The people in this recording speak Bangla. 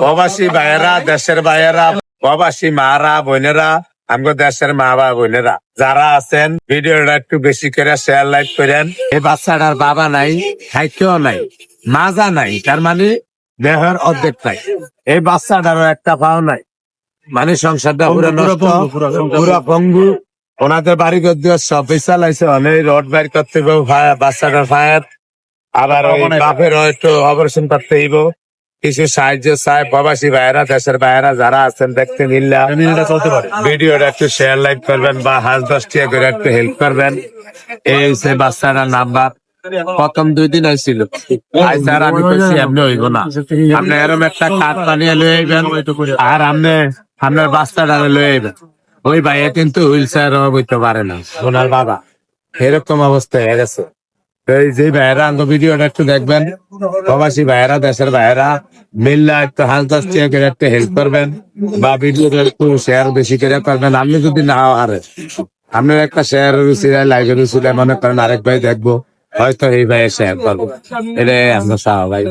প্রবাসী ভাইয়েরা দেশের ভাইয়েরা প্রবাসী মারা বোনেরা আমগো দেশের মা বা বোনেরা যারা আছেন ভিডিওটা একটু বেশি করে শেয়ার লাইক করেন। এই বাচ্চাটার বাবা নাই খাইতেও নাই মাজা নাই তার মানে দেহের অর্ধেক নাই। এই বাচ্চাটারও একটা পাও নাই। মানে সংসারটা পুরো নষ্ট পুরো পঙ্গু ওনাদের বাড়ি করতে সব পয়সা লাইছে অনেক রড বাইর করতে হবে বাচ্চাটার ফায়ার আবার ওই বাপের একটু অপারেশন করতে হইব। কিছু সাহায্য চাই। প্রবাসী ভাইয়েরা দেশের ভাইয়েরা যারা আছেন দেখতে মিললা। চলতে পারে। ভিডিওটা একটু শেয়ার লাইক করবেন বা হাজ দশ করে একটু হেল্প করবেন। এই হচ্ছে বাচ্চাটার নাম্বার প্রথম দুই দিন হয়েছিল। আর আমি কইছি এমনি হইব না। আপনি এরম একটা কাঠ বানিয়ে লয়ে আইবেন আর আপনি আপনার বাচ্চাটা লয়ে আইবেন। ওই ভাইয়া কিন্তু হুইল চেয়ার বইতে পারে না। ওনার বাবা। এরকম অবস্থা হয়ে গেছে। এই যে ভাইয়েরা আঙ্গ ভিডিওটা একটু দেখবেন। প্রবাসী ভাইয়েরা, দেশের ভাইয়েরা, মিল্লা একটু হাল দশ টাকা করে একটু হেল্প করবেন বা ভিডিওটা একটু শেয়ার বেশি করে করবেন। আপনি যদি না হারে আপনার একটা শেয়ার রুচিরা লাইভে রুচিরা মনে করেন আরেক ভাই দেখব, হয়তো এই ভাই শেয়ার করব। এটাই আমরা চাওয়া ভাই।